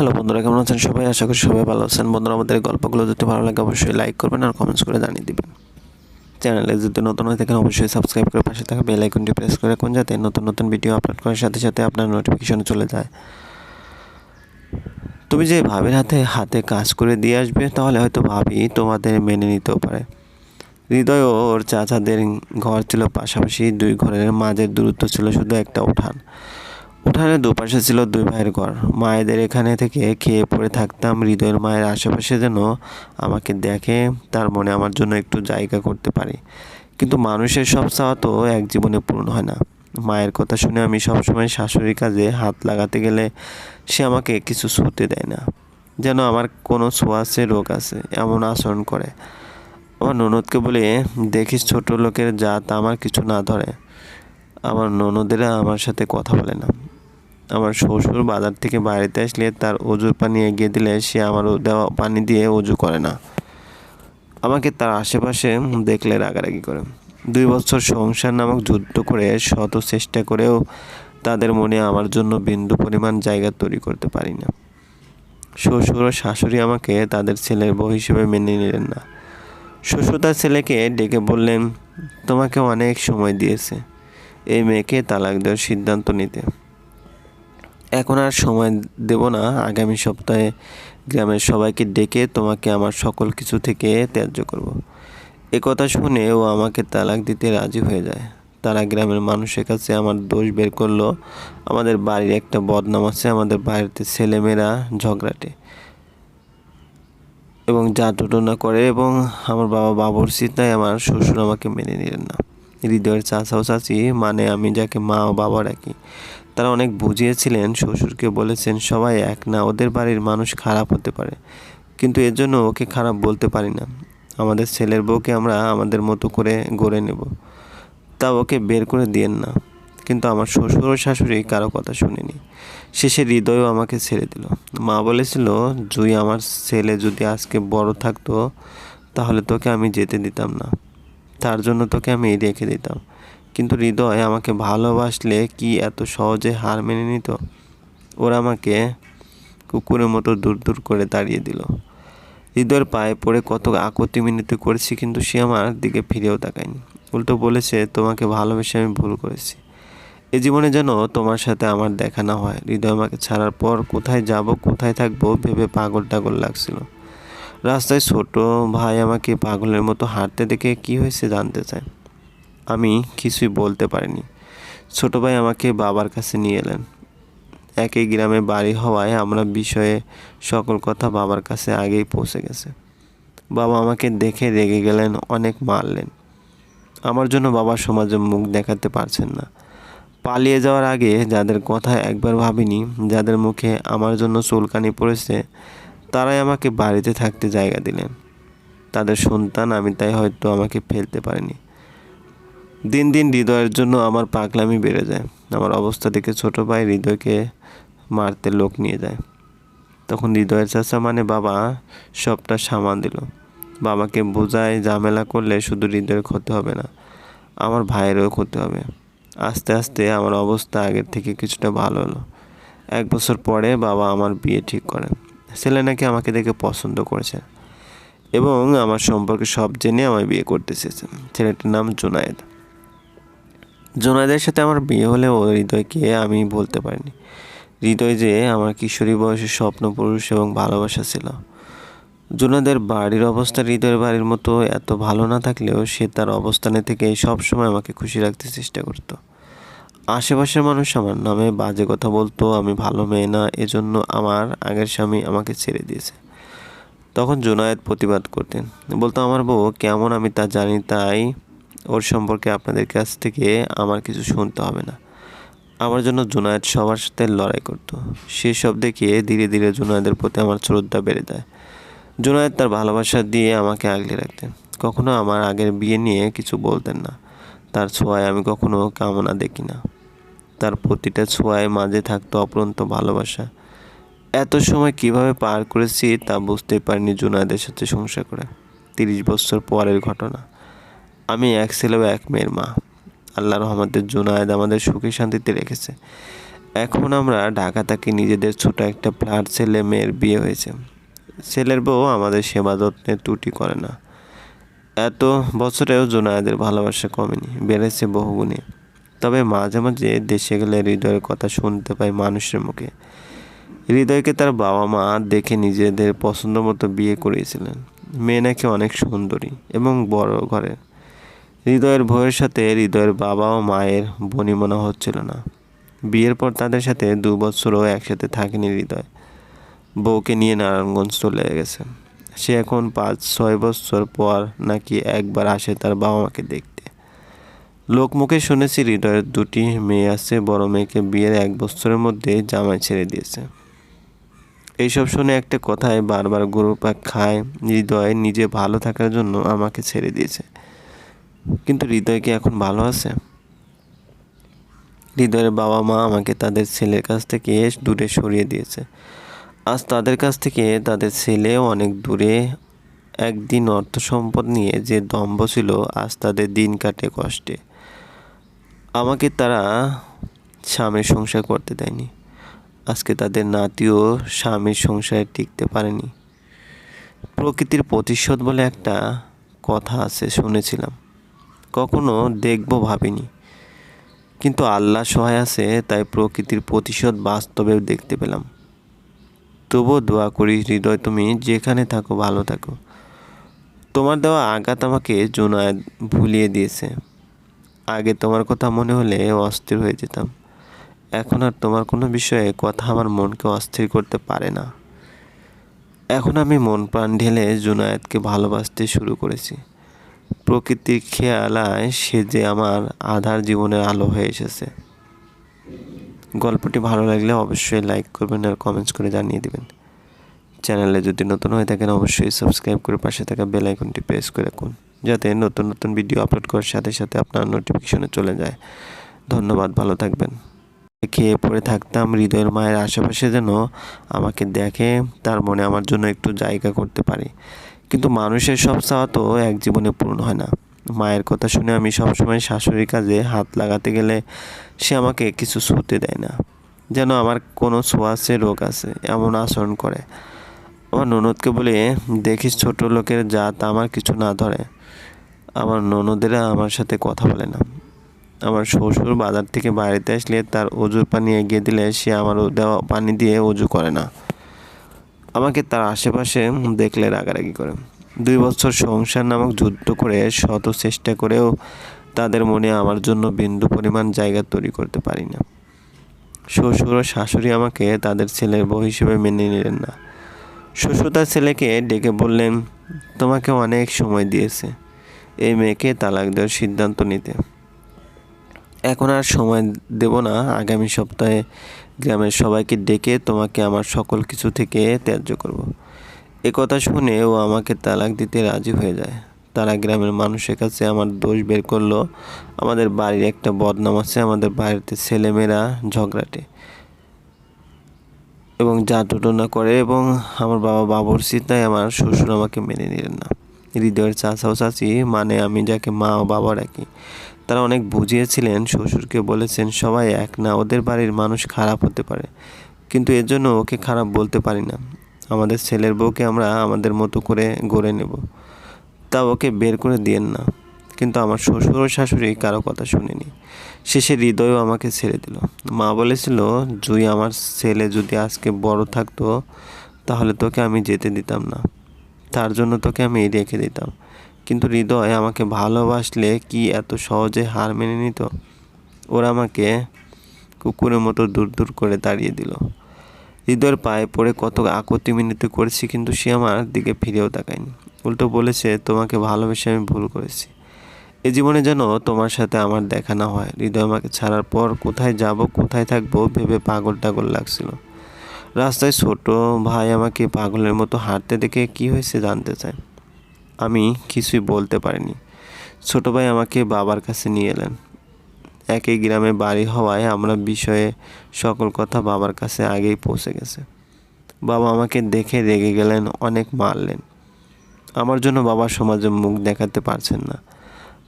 Hello বন্ধুরা, কেমন আছেন সবাই? আশা করি সবাই ভালো আছেন। বন্ধুরা, আমাদের গল্পগুলো যদি ভালো লাগে, অবশ্যই লাইক করবেন আর কমেন্টস করে জানিয়ে দিবেন। চ্যানেলে যদি নতুন হয়ে থাকেন, অবশ্যই সাবস্ক্রাইব করে পাশে থাকা বেল আইকনটি প্রেস করে রাখুন, যাতে নতুন নতুন ভিডিও আপলোড করার সাথে সাথে আপনার নোটিফিকেশন চলে যায়। তুমি যে ভাবির হাতে হাতে কাজ করে দিয়ে আসবে, তাহলে হয়তো ভাবি তোমাদের মেনে নিতেও পারে। হৃদয় ও ওর চাচাদের ঘর ছিল পাশাপাশি দুই ঘরের, মাঝের দূরত্ব ছিল শুধু একটা উঠান। উঠানের দুপাশে ছিল দুই ভাইয়ের ঘর। মায়েদের এখানে থেকে খেয়ে পড়ে থাকতাম, হৃদয়ের মায়ের আশেপাশে যেন আমাকে দেখে, তার মনে আমার জন্য একটু জায়গা করতে পারি। কিন্তু মানুষের সব চাওয়া তো এক জীবনে পূর্ণ হয় না। মায়ের কথা শুনে আমি সবসময় শাশুড়ির কাজে হাত লাগাতে গেলে সে আমাকে কিছু ছুতে দেয় না। যেন আমার কোনো ছোঁয়াশে রোগ আছে, এমন আচরণ করে। আমার ননদকে বলে, দেখিস ছোট লোকের জাত, আমার কিছু না ধরে। আমার ননদেরা আমার সাথে কথা বলে না। আমার শ্বশুর বাজার থেকে বাড়িতে আসলে তার অজুর পানি এগিয়ে দিলে সে আমার দেওয়া পানি দিয়ে অজু করে না। আমাকে তার আশেপাশে দেখলে রাগারাগি করে। দুই বছর সংসার নামক যুদ্ধ করে শত চেষ্টা করেও তাদের মনে আমার জন্য বিন্দু পরিমাণ জায়গা তৈরি করতে পারি না। শ্বশুর ও শাশুড়ি আমাকে তাদের ছেলের বউ হিসেবে মেনে নিলেন না। শ্বশুর তার ছেলেকে ডেকে বললেন, তোমাকে অনেক সময় দিয়েছে। এই মেয়েকে তালাক দেওয়ার সিদ্ধান্ত নিতে। এখন আর সময় দেব না। আগামী সপ্তাহে গ্রামের সবাইকে ডেকে তোমাকে আমার সকল কিছু থেকে ত্যায্য করব। এ কথা শুনে ও আমাকে তালাক দিতে রাজি হয়ে যায়। তারা গ্রামের মানুষের কাছে আমার দোষ বের করল। আমাদের বাড়ির একটা বদনাম আছে, আমাদের বাড়িতে ছেলেমেয়েরা ঝগড়াটে এবং যা করে এবং আমার বাবা বাবরসি তাই আমার শ্বশুর আমাকে মেনে নিলেন না। হৃদয়ের চাচা ও চাচি মানে আমি যাকে মা ও বাবা রাখি তারা অনেক বুঝিয়েছিলেন, শ্বশুরকে বলেছেন, সবাই এক না, ওদের বাড়ির মানুষ খারাপ হতে পারে। কিন্তু এর জন্য ওকে খারাপ বলতে পারি না। আমাদের ছেলের বউকে আমরা আমাদের মতো করে গড়ে নেব। তা ওকে বের করে দিয়েন না। কিন্তু আমার শ্বশুর ও শাশুড়ি কারও কথা শুনিনি। শেষে হৃদয়ও আমাকে ছেড়ে দিল। মা বলেছিল, জুই আমার ছেলে যদি আজকে বড় থাকতো, তাহলে তোকে আমি যেতে দিতাম না। তার জন্য তোকে আমি রেখে দিতাম। কিন্তু হৃদয় আমাকে ভালোবাসলে কি এত সহজে হার মেনে নিত? ওরা আমাকে কুকুরের মতো দূর দূর করে দাঁড়িয়ে দিল। হৃদয়ের পায়ে পড়ে কত আকতি মিনতি করেছি, কিন্তু সে আমার দিকে ফিরেও তাকায়নি। উল্টো বলেছে, তোমাকে ভালোবেসে আমি ভুল করেছি। এ জীবনে যেন তোমার সাথে আমার দেখা না হয়। হৃদয় আমাকে ছাড়ার পর কোথায় যাব, কোথায় থাকব, ভেবে পাগল টাগল লাগছিল। রাস্তায় ছোট ভাই আমাকে পাগলের মতো হাঁটতে দেখে কি হয়েছে জানতে চায়। আমি কিছুই বলতে পারিনি। ছোট ভাই আমাকে বাবার কাছে নিয়ে এলেন। একই গ্রামে বাড়ি হওয়ায় আমরা বিষয়ে সকল কথা বাবার কাছে আগেই পৌঁছে গেছে। বাবা আমাকে দেখে রেগে গেলেন, অনেক মারলেন। আমার জন্য বাবা সমাজে মুখ দেখাতে পারছেন না। পালিয়ে যাওয়ার আগে যাদের কথা একবার ভাবিনি, যাদের মুখে আমার জন্য চুলকানি পড়েছে তারাই আমাকে বাড়িতে থাকতে জায়গা দিলেন। তাদের সন্তান আমি তাই হয়তো আমাকে ফেলতে পারিনি। দিন দিন হৃদয়ের জন্য আমার পাগলামি বেড়ে যায়। আমার অবস্থা দেখে ছোটো ভাই হৃদয়কে মারতে লোক নিয়ে যায়। তখন হৃদয়ের চাচা মানে বাবা সবটা সামান দিল। বাবাকে বোঝায় ঝামেলা করলে শুধু হৃদয়ের ক্ষতি হবে না, আমার ভাইয়েরও ক্ষতি হবে। আস্তে আস্তে আমার অবস্থা আগের থেকে কিছুটা ভালো হলো। এক বছর পরে বাবা আমার বিয়ে ঠিক করেন ছেলে নাকি আমাকে দেখে পছন্দ করেছে এবং আমার সম্পর্কে সব জেনে আমায় বিয়ে করতে চেয়েছে। ছেলেটার নাম জুনায়েদ। জোনাদের সাথে আমার বিয়ে হলেও হৃদয়কে আমি বলতে পারিনি। হৃদয় যে আমার কিশোরী বয়সের স্বপ্ন পুরুষ এবং ভালোবাসা ছিল। জোনাদের বাড়ির অবস্থা হৃদয়ের বাড়ির মতো এত ভালো না থাকলেও সে তার অবস্থানে থেকে সবসময় আমাকে খুশি রাখতে চেষ্টা করতো। আশেপাশের মানুষ আমার নামে বাজে কথা বলতো, আমি ভালো মেয়ে না, এজন্য আমার আগের স্বামী আমাকে ছেড়ে দিয়েছে। তখন জোনায়েদ প্রতিবাদ করতেন। বলতো, আমার বউ কেমন আমি তা জানি, তাই ওর সম্পর্কে আপনাদের কাছ থেকে আমার কিছু শুনতে হবে না। আমার জন্য জুনায়েদ সবার সাথে লড়াই করতো। সেসব দেখে ধীরে ধীরে জুনায়েদের প্রতি আমার শ্রদ্ধা বেড়ে যায়। জুনায়েদ তার ভালোবাসা দিয়ে আমাকে আগলে রাখতেন। কখনো আমার আগের বিয়ে নিয়ে কিছু বলতেন না। তার ছোঁয়ায় আমি কখনো কামনা দেখি না। তার প্রতিটা ছোঁয়ায় মাঝে থাকতো অপরন্ত ভালোবাসা। এত সময় কীভাবে পার করেছি তা বুঝতে পারিনি জুনায়েদের সাথে সংসার করে। তিরিশ বছর পরের ঘটনা। আমি এক ছেলে এক মেয়ের মা। আল্লাহ রহমতের জুনায়দ আমাদের সুখে শান্তিতে রেখেছে। এখন আমরা ঢাকা থাকি নিজেদের ছোট একটা ফ্ল্যাট, ছেলে মেয়ের বিয়ে হয়েছে। ছেলের বউ আমাদের সেবা যত্নে ত্রুটি করে না। এত বছরেও জোনায়েদের ভালোবাসা কমেনি, বেড়েছে বহুগুণে। তবে মাঝে মাঝে দেশে গেলে হৃদয়ের কথা শুনতে পাই মানুষের মুখে। হৃদয়কে তার বাবা মা দেখে নিজেদের পছন্দ মতো বিয়ে করিয়েছিলেন। মেয়ে নাকি অনেক সুন্দরী এবং বড় ঘরের। হৃদয়ের ভয়ের সাথে হৃদয়ের বাবা ও মায়ের বনি মনে হচ্ছিল না। বিয়ের পর তাদের সাথে দু বছরও একসাথে থাকেনি হৃদয়। বউকে নিয়ে নারায়ণগঞ্জ চলে গেছে। সে এখন পাঁচ ছয় বছর পর নাকি একবার আসে তার বাবা মাকে দেখতে। লোকমুখে শুনেছি হৃদয়ের দুটি মেয়ে আছে, বড় মেয়েকে বিয়ের এক বছরের মধ্যে জামাই ছেড়ে দিয়েছে। এইসব শুনে একটা কথায় বারবার গরু পাক খায়, হৃদয় নিজে ভালো থাকার জন্য আমাকে ছেড়ে দিয়েছে। কিন্তু হৃদয় কি এখন ভালো আছে? হৃদয়ের বাবা মা আমাকে তাদের ছেলের কাছ থেকে দূরে সরিয়ে দিয়েছে। আজ তাদের কাছ থেকে তাদের ছেলে অনেক দূরে একদিন অর্থ সম্পদ নিয়ে যে দম্ভ ছিল, আজ তাদের দিন কাটে কষ্টে। আমাকে তারা স্বামীর সংসার করতে দেয়নি। আজকে তাদের নাতিও স্বামীর সংসারে টিকতে পারেনি। প্রকৃতির প্রতিশোধ বলে একটা কথা আছে, শুনেছিলাম। কখনো দেখব ভাবিনি। কিন্তু আল্লাহ সহায় আছে, তাই প্রকৃতির প্রতিশোধ বাস্তবেও দেখতে পেলাম। তবুও দোয়া করি, হৃদয় তুমি যেখানে থাকো, ভালো থাকো। তোমার দেওয়া আঘাত আমাকে জোনায় ভুলিয়ে দিয়েছে। আগে তোমার কথা মনে হলে অস্থির হয়ে যেতাম। এখন আর তোমার কোনো বিষয়ে কথা আমার মনকে অস্থির করতে পারে না। এখন আমি মন প্রাণ ঢেলে জুনায়েদকে ভালোবাসতে শুরু করেছি। প্রকৃতির খেয়ালায় সে যে আমার আধার জীবনের আলো হয়ে এসেছে। গল্পটি ভালো লাগলে অবশ্যই লাইক করবেন আর কমেন্টস করে জানিয়ে দেবেন। চ্যানেলে যদি নতুন হয়ে থাকেন, অবশ্যই সাবস্ক্রাইব করে পাশে থাকা বেল আইকনটি প্রেস করে রাখুন। যাতে নতুন নতুন ভিডিও আপলোড করার সাথে সাথে আপনার নোটিফিকেশনে চলে যায়। ধন্যবাদ, ভালো থাকবেন। খেয়ে পড়ে থাকতাম, হৃদয়ের মায়ের আশেপাশে যেন আমাকে দেখে, তার মনে আমার জন্য একটু জায়গা করতে পারি। কিন্তু মানুষের সব চাওয়া তো এক জীবনে পূর্ণ হয় না। মায়ের কথা শুনে আমি সবসময় শাশুড়ির কাজে হাত লাগাতে গেলে সে আমাকে কিছু ছুতে দেয় না। যেন আমার কোনো ছোঁয়াশে রোগ আছে, এমন আচরণ করে। আমার ননদকে বলে, দেখিস ছোট লোকের জাত, আমার কিছু না ধরে। আমার ননদেরা আমার সাথে কথা বলে না। আমার শ্বশুর বাজার থেকে বাড়িতে আসলে তার অজুর পানি এগিয়ে দিলে সে আমার দেওয়া পানি দিয়ে অজু করে না। আমাকে তার আশেপাশে দেখলে রাগারাগি করে। দুই বছর সংসার নামক যুদ্ধ করে শত চেষ্টা করেও তাদের মনে আমার জন্য বিন্দু পরিমাণ জায়গা তৈরি করতে পারি না। শ্বশুর ও শাশুড়ি আমাকে তাদের ছেলের বউ হিসেবে মেনে নিলেন না। শ্বশুর তার ছেলেকে ডেকে বললেন, তোমাকে অনেক সময় দিয়েছে। এই মেয়েকে তালাক দেওয়ার সিদ্ধান্ত নিতে। এখন আর সময় দেব না। আগামী সপ্তাহে গ্রামের সবাইকে ডেকে তোমাকে আমার সকল কিছু থেকে ত্যায্য করব। এ কথা শুনে ও আমাকে তালাক দিতে রাজি হয়ে যায়। তারা গ্রামের মানুষের কাছে আমার দোষ বের করল। আমাদের বাড়ির একটা বদনাম আছে, আমাদের বাড়িতে ছেলেমেয়েরা ঝগড়াটে এবং যা দুটনা করে এবং আমার বাবা বাবর তাই আমার শ্বশুর আমাকে মেনে নিলেন না। হৃদয়ের চাচা ও চাচি মানে আমি যাকে মা ও বাবা রাখি তারা অনেক বুঝিয়েছিলেন, শ্বশুরকে বলেছেন, সবাই এক না, ওদের বাড়ির মানুষ খারাপ হতে পারে। কিন্তু এর জন্য ওকে খারাপ বলতে পারি না। আমাদের ছেলের বউকে আমরা আমাদের মতো করে গড়ে নেব। তা ওকে বের করে দিয়েন না। কিন্তু আমার শ্বশুর ও শাশুড়ি কারও কথা শুনিনি। শেষে হৃদয়ও আমাকে ছেড়ে দিল। মা বলেছিল, জুই, আমার ছেলে যদি আজকে বড় থাকতো, তাহলে তোকে আমি যেতে দিতাম না। তার জন্য তোকে আমি রেখে দিতাম। কিন্তু হৃদয় আমাকে ভালোবাসলে কি এত সহজে হার মেনে নিত? ওরা আমাকে কুকুরের মতো দূর দূর করে দাঁড়িয়ে দিল। হৃদয়ের পায়ে পড়ে কত আকতি মিনতি করেছি, কিন্তু সে আমার দিকে ফিরেও তাকায়নি। উল্টো বলেছে, তোমাকে ভালোবেসে আমি ভুল করেছি। এ জীবনে যেন তোমার সাথে আমার দেখা না হয়। হৃদয় আমাকে ছাড়ার পর কোথায় যাব, কোথায় থাকব, ভেবে পাগল টাগল লাগছিল। রাস্তায় ছোট ভাই আমাকে পাগলের মতো হাঁটতে দেখে কি হয়েছে জানতে চায়। আমি কিছুই বলতে পারিনি। ছোট ভাই আমাকে বাবার কাছে নিয়ে এলেন। একই গ্রামে বাড়ি হওয়ায় আমরা বিষয়ে সকল কথা বাবার কাছে আগেই পৌঁছে গেছে। বাবা আমাকে দেখে রেগে গেলেন, অনেক মারলেন। আমার জন্য বাবা সমাজে মুখ দেখাতে পারছেন না।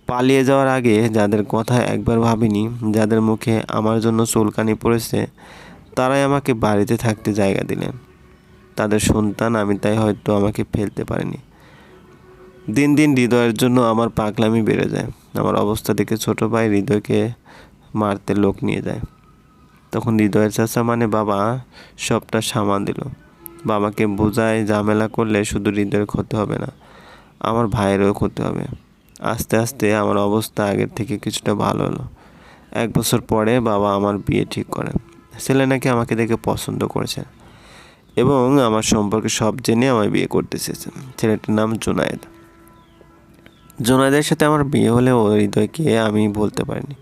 পালিয়ে যাওয়ার আগে যাদের কথা একবার ভাবিনি, যাদের মুখে আমার জন্য চুলকানি পড়েছে তারাই আমাকে বাড়িতে থাকতে জায়গা দিলেন। তাদের সন্তান আমি তাই হয়তো আমাকে ফেলতে পারিনি। দিন দিন হৃদয়ের জন্য আমার পাগলামি বেড়ে যায়। আমার অবস্থা দেখে ছোটো ভাই হৃদয়কে মারতে লোক নিয়ে যায়। তখন হৃদয়ের চাচা মানে বাবা সবটা সামান দিল। বাবাকে বোঝায় ঝামেলা করলে শুধু হৃদয়ের ক্ষতি হবে না, আমার ভাইয়েরও ক্ষতি হবে। আস্তে আস্তে আমার অবস্থা আগের থেকে কিছুটা ভালো হলো। এক বছর পরে বাবা আমার বিয়ে ঠিক করে। ছেলে নাকি আমাকে দেখে পছন্দ করেছে এবং আমার সম্পর্কে সব জেনে আমায় বিয়ে করতে চেয়েছে। ছেলেটির নাম জুনায়েদ। জুনায়েদের সাথে আমার বিয়ে হলেও হৃদয়কে আমি বলতে পারিনি।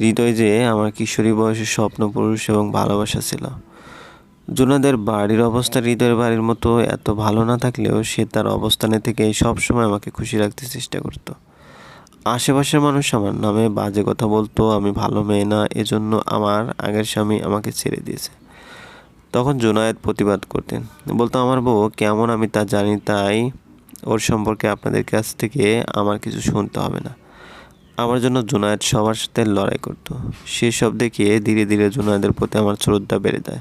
হৃদয় যে আমার কিশোরী বয়সের স্বপ্ন পুরুষ এবং ভালোবাসা ছিল। জুনাদের বাড়ির অবস্থা হৃদয়ের বাড়ির মতো এত ভালো না থাকলেও সে তার অবস্থানে থেকে সবসময় আমাকে খুশি রাখতে চেষ্টা করতো। আশেপাশের মানুষ আমার নামে বাজে কথা বলতো, আমি ভালো মেয়ে না, এজন্য আমার আগের স্বামী আমাকে ছেড়ে দিয়েছে। তখন জুনায়েদ প্রতিবাদ করতেন। বলতো, আমার বউ কেমন আমি তা জানি, তাই ওর সম্পর্কে আপনাদের কাছ থেকে আমার কিছু শুনতে হবে না। আমার জন্য জুনায়েদ সবার সাথে লড়াই করতো। সেসব দেখিয়ে ধীরে ধীরে জুনায়েদের প্রতি আমার শ্রদ্ধা বেড়ে যায়।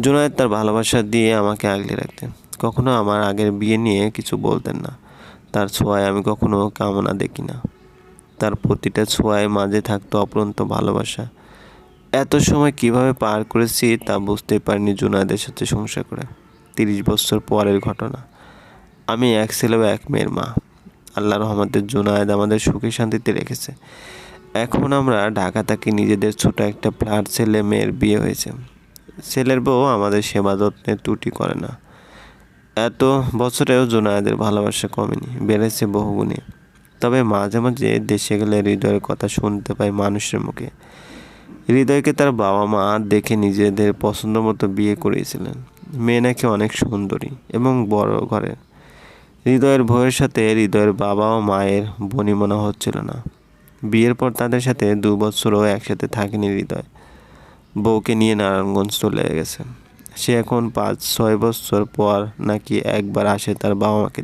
জুনায়েদ তার ভালোবাসা দিয়ে আমাকে আগলে রাখতেন। কখনো আমার আগের বিয়ে নিয়ে কিছু বলতেন না। তার ছোঁয়ায় আমি কখনো কামনা দেখি না। তার প্রতিটা ছোঁয়ায় মাঝে থাকতো অপরন্ত ভালোবাসা। এত সময় কীভাবে পার করেছি তা বুঝতে পারিনি জুনায়েদের সাথে সংসার করে। তিরিশ বছর পরের ঘটনা। আমি এক ছেলে ও এক মেয়ের মা। আল্লাহ রহমতের জুনায়েদ আমাদের সুখে শান্তিতে রেখেছে। এখন আমরা ঢাকা থাকি নিজেদের ছোট একটা ফ্ল্যাট ছেলে মেয়ের বিয়ে হয়েছে। ছেলের বউ আমাদের সেবা যত্নে ত্রুটি করে না। এত বছরেও জোনায়েদের ভালোবাসা কমেনি, বেড়েছে বহুগুণে। তবে মাঝে মাঝে দেশে গেলে হৃদয়ের কথা শুনতে পাই মানুষের মুখে। হৃদয়কে তার বাবা মা দেখে নিজেদের পছন্দ মতো বিয়ে করিয়েছিলেন। মেয়ে নাকি অনেক সুন্দরী এবং বড় ঘরের। হৃদয়ের ভয়ের সাথে হৃদয়ের বাবা ও মায়ের বনি মনে হচ্ছিল না। বিয়ের পর তাদের সাথে দু বছরও একসাথে থাকেনি হৃদয়। বউকে নিয়ে নারায়ণগঞ্জ চলে গেছে। সে এখন পাঁচ ছয় বছর পর নাকি একবার আসে তার বাবা মাকে